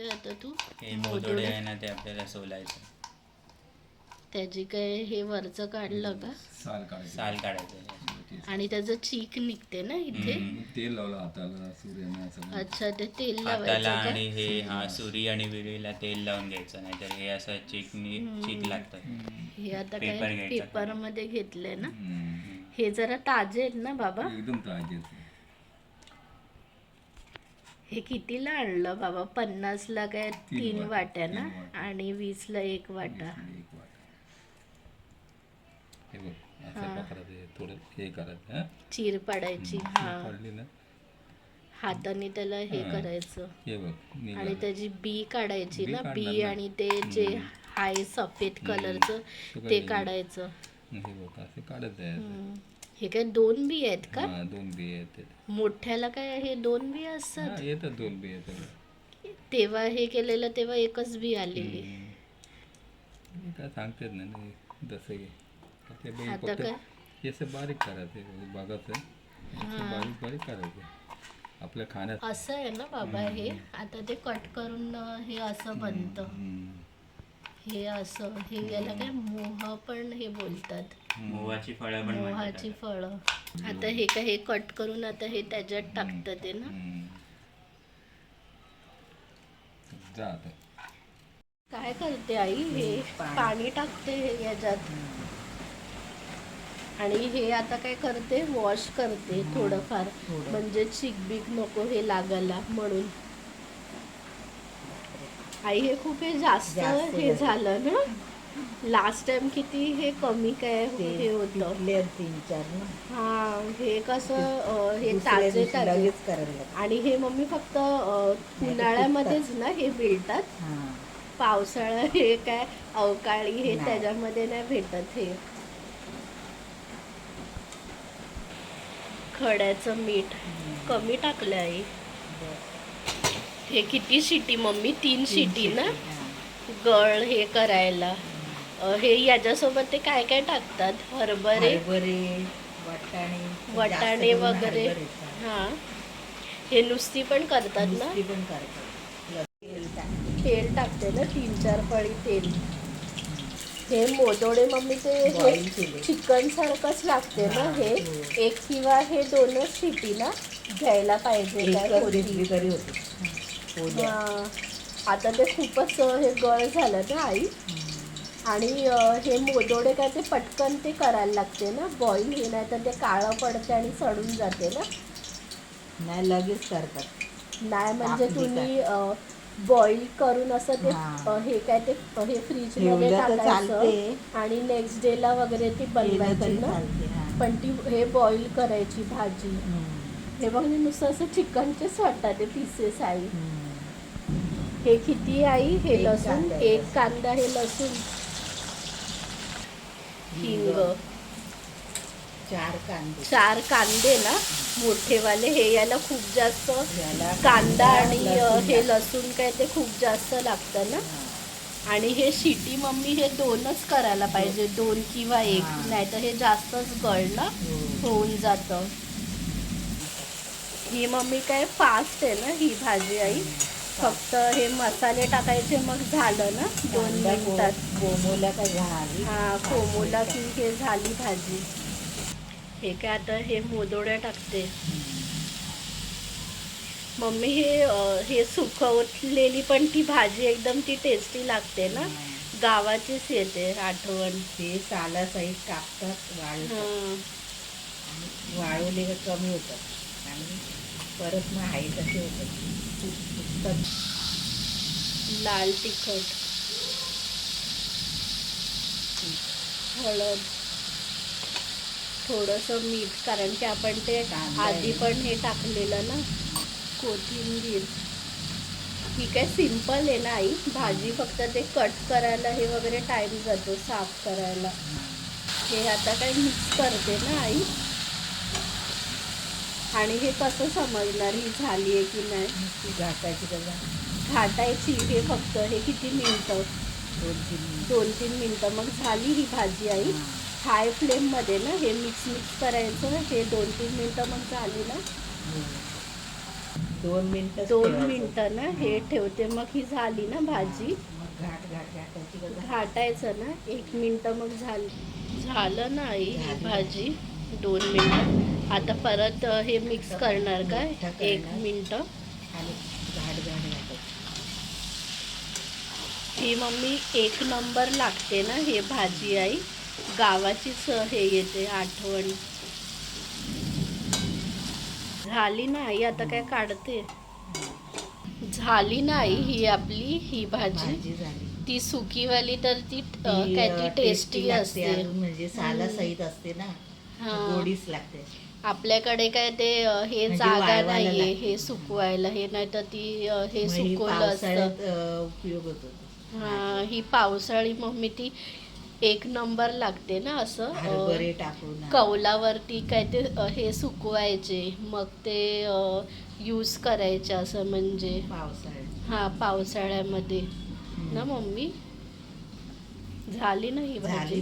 करतोय आता तू? हे मोदोडे आहे ना ते आपल्याला सोलायचं. त्याची काय हे वरचं काढलं का? साल काढायचं. साल काढायचं. आणि त्याचं चीक निघते ना इथे? हम्म. तेल लावलं हाताला सूर्याने अच्छा ते तेल हाताला लावायचं का? आणि हे हा सुरी आणि विळीला तेल लावून घ्यायचं नाहीतर हे असं चिकनी चिक लागतं. हे आता पेपर काय घ्यायचा. पेपरमध्ये घेतलंय ना? हम्म. हे जरा ताजे आहेत ना बाबा? एकदम ताजे हे कितीला आणलं बाबा? पन्नासला काय तीन वाट्या, ना. आणि वीसला एक वाटा. चीर पाडायची हा. हाताने त्याला हे. करायचं. हे आणि. त्याची बी काढायची ना? बी. आणि ते जे हाय सफेद कलरचं ते. काढायचं. काढत. हे काय दोन बी आहेत का? हा दोन बी आहेत. मोठ्याला काय हे दोन बी असतात? हा येतात दोन बी येतात. तेव्हा हे केलेलं तेव्हा एकच बी आलेली. मी काय सांगतेच ना नाही जसं की ते बघ आता फक्त काय? हे बारीक करायचं बघायचं बारीक बारीक करायचं. आपल्या खाण्यात. असं आहे ना बाबा हे? आता ते कट करून अं, हे असं बनतं. हम्म. हे असं हे याला काय मोह पण हे बोलतात. मोहाची फळं पण म्हणतात मोहाची फळं. आता हे काय हे कट करून आता हे त्याच्यात टाकतात ते ना? हम्म. जा आता. काय करते आई? हे पाणी टाकते हे याच्यात. आणि हे आता काय करते? वॉश करते थोडंफार. म्हणजे चिकबीक नको हे लागायला म्हणून. आई हे खूप हे जास्त जास्त हे झालं. झालं ना? लास्ट टाइम किती हे कमी काय हे होतं? पिकले तीन चार ना. हा हे कसं अं, हे दुसऱ्या ताजे दिवशी ताजे लगेच करायला लागतं. आणि हे मम्मी फक्त अं, उन्हाळ्यामध्येच ना हे मिळतात हा. पावसाळा हे काय अवकाळी हे नाही. त्याच्यामध्ये नाही भेटत हे. खड्याचं मीठ कमी टाकलं आहे हे किती शिटी मम्मी? तीन शिटी ना? हा. गळ हे करायला. हे याच्यासोबत ते काय काय टाकतात? हरभरे? वाटाणे करून वगैरे. हा. हे नुसती पण करतात ना? तेल टाक. तेल टाकते ना? तीन चार पळी तेल. हे मोदोडे मम्मी केले. चिकन सारखंच लागते ना हा, हे? हो. एक किंवा हे दोनच शिटी ना? घ्यायला पाहिजे काय? होती. हो. आता ते खूपच हे गळ झालं ना आई आणि हे मोदोडे काय ते पटकन ते करायला लागते ना बॉईल हे नाही तर ते काळं पडते आणि सडून जाते ना नाही लगेच करतात नाही म्हणजे तुम्ही बॉईल करून असं ते हा. काय ते हे फ्रीजमध्ये टाकायचं. आणि नेक्स्ट डे ला वगैरे ती बनवायची ना. पण ती हे बॉईल करायची भाजी. हे बघ नुसतं असं चिकनचेच वाटतात ते पीसेस आई. हे किती आई? हे लसूण एक. कांदा हे लसूण. हिंग. चार कांदे. चार कांदे ना? मोठेवाले. हे याला खूप जास्त कांदा आणि हे. लसूण काय ते खूप जास्त लागतं ना? हा. आणि हे शिटी मम्मी हे दोनच करायला पाहिजे. दोन किंवा एक. हा. नाहीतर हे जास्तच गळणं हो. होऊन जातं. ही मम्मी काय फास्ट आहे ना ही भाजी आई? फक्त हे मसाले टाकायचे मग झालं ना? दोन मिनिटात. कोमोला का झाली? हा कोमोला की हे झाली भाजी. हे काय आता हे मोदोड्या टाकते. मम्मी हे हे सुकवलेली पण ती भाजी एकदम ती टेस्टी लागते ना? गावाचीच येते आठवण. ते साला साईड कापतात वाळतात हं. वाळवले कमी होतात आणि परत मग होतात फुटतात. लाल तिखट. हळद. थोडंसं मीठ कारण की आपण ते आधी. पण हे टाकलेलं ना कोथिंबीर. ही काय सिंपल आहे ना आई. भाजी फक्त ते कट करायला हे वगैरे टाइम जातो साफ करायला. हे. आता काय मिक्स करते ना आई. आणि हे कसं समजणार ही झाली आहे की नाही? घाटायची त्याला. घाटायची हे फक्त हे किती मिनिटं? दोन तीन मिनिट. दोन तीन मिनिटं. मग झाली ही भाजी आई. हाय फ्लेममध्ये ना हे मिक्स मिक्स करायचं. हे दोन तीन मिनिटं मग झाली ना. दोन मिनिटं दोन मिनिटं ना हे ठेवते. मग ही झाली ना भाजी? मग घाट घाट घाटायची घाटायचं ना एक मिनटं मग झालं झालं ना आई. भाजी? दोन मिनटं. आता परत हे मिक्स करणार काय? एक. मिनटं. आणि घाट घाट घाटायची ही मम्मी एक नंबर लागते ना हे भाजी आई. गावाचीच हे येते आठवण. झाली ना आई? आता काय काढते? झाली ना आई ही आपली ही भाजी. ती सुकीवाली तर ती काय ती टेस्टी असते. म्हणजे साला सहित असते ना. हा. गोडीच लागते. आपल्याकडे काय ते हे म्हणजे जागा नाहीये. हे सुकवायला हे नाही तर ती हे सुकवलं असतं. उपयोग होतो. हा ही पावसाळी मम्मी ती एक नंबर लागते ना असं कौलावरती काय ते हे सुकवायचे मग ते यूज करायचे असं म्हणजे. हा पावसाळ्यामध्ये. ना मम्मी? झाली ना ही भाजी.